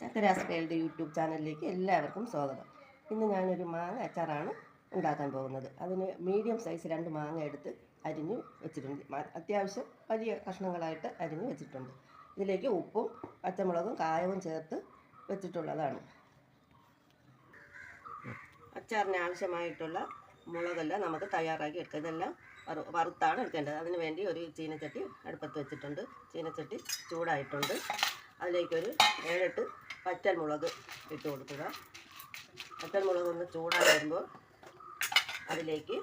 ചക്കരാസ് YouTube ചാനലിലേക്ക് എല്ലാവർക്കും സ്വാഗതം. ഇന്ന് ഞാനൊരു മാങ്ങ അച്ചാറാണ് ഉണ്ടാക്കാൻ പോകുന്നത്. അതിന് മീഡിയം സൈസ് രണ്ട് മാങ്ങ എടുത്ത് അരിഞ്ഞ് വെച്ചിട്ടുണ്ട്. അത്യാവശ്യം വലിയ കഷ്ണങ്ങളായിട്ട് അരിഞ്ഞ് വെച്ചിട്ടുണ്ട്. ഇതിലേക്ക് ഉപ്പും പച്ചമുളകും കായവും ചേർത്ത് വെച്ചിട്ടുള്ളതാണ്. അച്ചാറിന് ആവശ്യമായിട്ടുള്ള മുളകെല്ലാം നമുക്ക് തയ്യാറാക്കി എടുക്കുക ഇതെല്ലാം വറു വറുത്താണ് എടുക്കേണ്ടത്. അതിന് വേണ്ടി ഒരു ചീനച്ചട്ടി അടുപ്പത്ത് വെച്ചിട്ടുണ്ട്. ചീനച്ചട്ടി ചൂടായിട്ടുണ്ട്. അതിലേക്കൊരു ഏഴെട്ട് പച്ചൽ മുളക് ഇട്ട് കൊടുക്കുക. പച്ചൽ മുളക് ഒന്ന് ചൂടായി വരുമ്പോൾ അതിലേക്ക്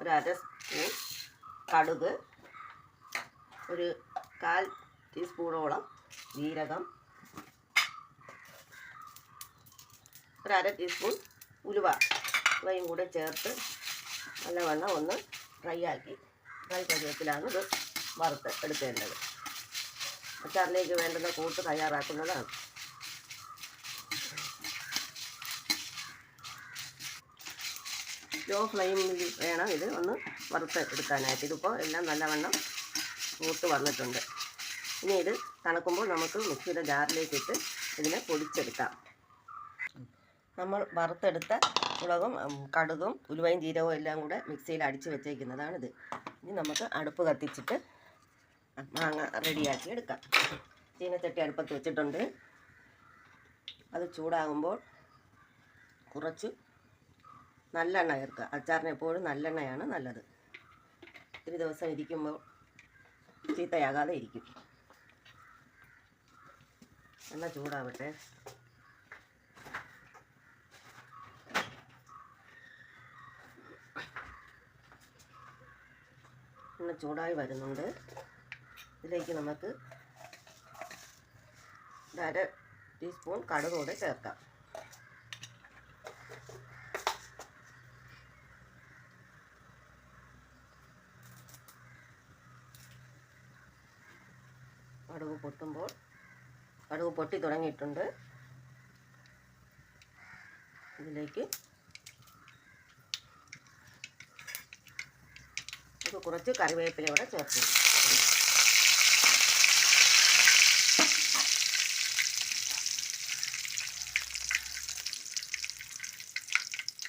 ഒരു അര സ്പൂൺ കടുക് ഒരു കാൽ ടീസ്പൂണോളം ജീരകം ഒരു അര ടീസ്പൂൺ ഉലുവ ഇവയും കൂടെ ചേർത്ത് നല്ലവണ്ണം ഒന്ന് ഫ്രൈ ആക്കി. ഫ്രൈ പരുവത്തിലാണ് ഇത് വറുത്ത് എടുക്കേണ്ടത്. അച്ചാറിലേക്ക് വേണ്ടുന്ന കൂട്ട് തയ്യാറാക്കുന്നതാണ് ലോ ഫ്ലെയിമിൽ വേണം ഇത് ഒന്ന് വറുത്ത് എടുക്കാനായിട്ട്. ഇതിപ്പോൾ എല്ലാം നല്ലവണ്ണം മൂത്ത് വന്നിട്ടുണ്ട്. ഇനി ഇത് തണുക്കുമ്പോൾ നമുക്ക് മിക്സിയുടെ ജാറിലേക്ക് ഇട്ട് ഇതിനെ പൊടിച്ചെടുക്കാം. നമ്മൾ വറുത്തെടുത്ത മുളകും കടുകും ഉലുവയും ജീരകവും എല്ലാം കൂടെ മിക്സിയിൽ അടിച്ച് വെച്ചേക്കുന്നതാണിത്. ഇനി നമുക്ക് അടുപ്പ് കത്തിച്ചിട്ട് മാങ്ങ റെഡിയാക്കി എടുക്കാം. ചീനച്ചട്ടി അടുപ്പത്ത് വെച്ചിട്ടുണ്ട്. അത് ചൂടാകുമ്പോൾ കുറച്ച് നല്ലെണ്ണ ചേർക്കുക. അച്ചാറിന് എപ്പോഴും നല്ലെണ്ണയാണ് നല്ലത്. ഒത്തിരി ദിവസം ഇരിക്കുമ്പോൾ ചീത്തയാകാതെ ഇരിക്കും. എണ്ണ ചൂടാവട്ടെ. എണ്ണ ചൂടായി വരുന്നുണ്ട്. ഇതിലേക്ക് നമുക്ക് അര ടീസ്പൂൺ കടുക് കൂടെ ചേർക്കാം. കടുക് പൊട്ടുമ്പോൾ കടുക് പൊട്ടി തുടങ്ങിയിട്ടുണ്ട്. ഇതിലേക്ക് നമുക്ക് കുറച്ച് കറിവേപ്പില കൂടെ ചേർത്ത്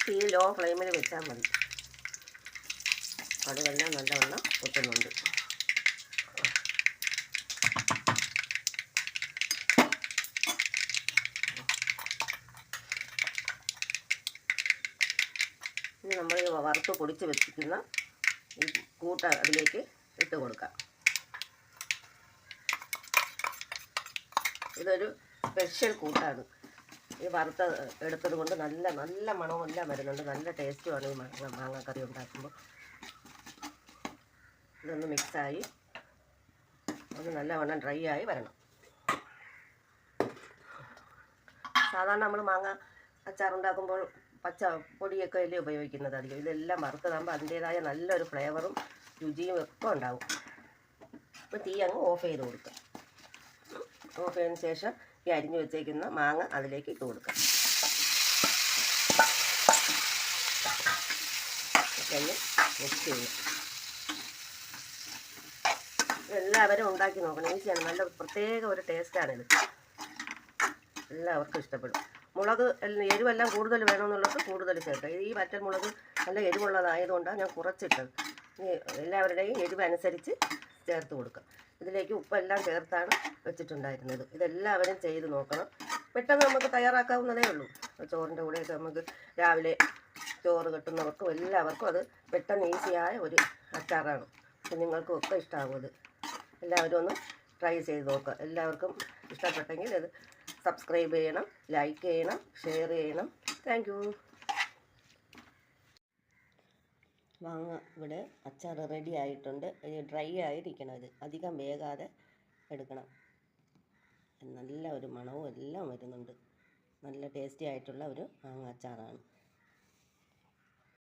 തീ ലോ ഫ്ലെയിമിൽ വെച്ചാൽ മതി. കടുകെല്ലാം നല്ലവണ്ണം പൊട്ടുന്നുണ്ട്. ഇനി നമ്മൾ വറുത്ത് പൊടിച്ച് വെച്ചിരിക്കുന്ന ഈ കൂട്ട അതിലേക്ക് ഇട്ട് കൊടുക്കാം. ഇതൊരു സ്പെഷ്യൽ കൂട്ടാണ്. ഈ വറുത്ത എടുത്തത് കൊണ്ട് നല്ല നല്ല മണവും എല്ലാം വരുന്നുണ്ട്. നല്ല ടേസ്റ്റുമാണ് ഈ മാങ്ങ മാങ്ങാക്കറി ഉണ്ടാക്കുമ്പോൾ. ഇതൊന്ന് മിക്സായി ഒന്ന് നല്ലവണ്ണം ഡ്രൈ ആയി വരണം. സാധാരണ നമ്മൾ മാങ്ങ അച്ചാറുണ്ടാക്കുമ്പോൾ പച്ച പൊടിയൊക്കെ അല്ലേ ഉപയോഗിക്കുന്നത് അധികം. ഇതെല്ലാം വറുത്തതാകുമ്പോൾ അതിന്റേതായ നല്ലൊരു ഫ്ലേവറും രുചിയും ഒക്കെ ഉണ്ടാവും. അപ്പോൾ തീ അങ്ങ് ഓഫ് ചെയ്ത് കൊടുക്കുക. ഓഫ് ചെയ്തതിന് ശേഷം ഈ അരിഞ്ഞു വെച്ചേക്കുന്ന മാങ്ങ അതിലേക്ക് ഇട്ട് കൊടുക്കാം. എല്ലാവരും ഉണ്ടാക്കി നോക്കണം. ഈസിയാണ്. നല്ല പ്രത്യേക ഒരു ടേസ്റ്റാണിത് എല്ലാവർക്കും ഇഷ്ടപ്പെടും. മുളക് എരിവെല്ലാം കൂടുതൽ വേണമെന്നുള്ളത് കൂടുതൽ ചേർക്കുക ഈ വറ്റൽ മുളക് നല്ല എരിവുള്ളതായതുകൊണ്ടാണ് ഞാൻ കുറച്ചിട്ടത്. എല്ലാവരുടെയും എരിവനുസരിച്ച് ചേർത്ത് കൊടുക്കുക ഇതിലേക്ക് ഉപ്പെല്ലാം ചേർത്താണ് വെച്ചിട്ടുണ്ടായിരുന്നത്. ഇതെല്ലാവരും ചെയ്ത് നോക്കണം. പെട്ടെന്ന് നമുക്ക് തയ്യാറാക്കാവുന്നതേ ഉള്ളൂ. ചോറിന്റെ കൂടെയൊക്കെ നമുക്ക് രാവിലെ ചോറ് കിട്ടുന്നവർക്കും എല്ലാവർക്കും അത് പെട്ടെന്ന് ഈസിയായ ഒരു അച്ചാറാണ്. കുഞ്ഞുങ്ങൾക്കും ഒക്കെ ഇഷ്ടമാകും അത് എല്ലാവരും ഒന്ന് ട്രൈ ചെയ്ത് നോക്കുക. എല്ലാവർക്കും ഇഷ്ടപ്പെട്ടെങ്കിൽ അത് സബ്സ്ക്രൈബ് ചെയ്യണം ലൈക്ക് ചെയ്യണം ഷെയർ ചെയ്യണം. താങ്ക് മാങ്ങ ഇവിടെ അച്ചാർ റെഡി ആയിട്ടുണ്ട്. ഡ്രൈ ആയിരിക്കണം ഇത്. അധികം വേകാതെ എടുക്കണം. നല്ല ഒരു മണവും എല്ലാം വരുന്നുണ്ട്. നല്ല ടേസ്റ്റി ആയിട്ടുള്ള ഒരു മാങ്ങ അച്ചാറാണ്.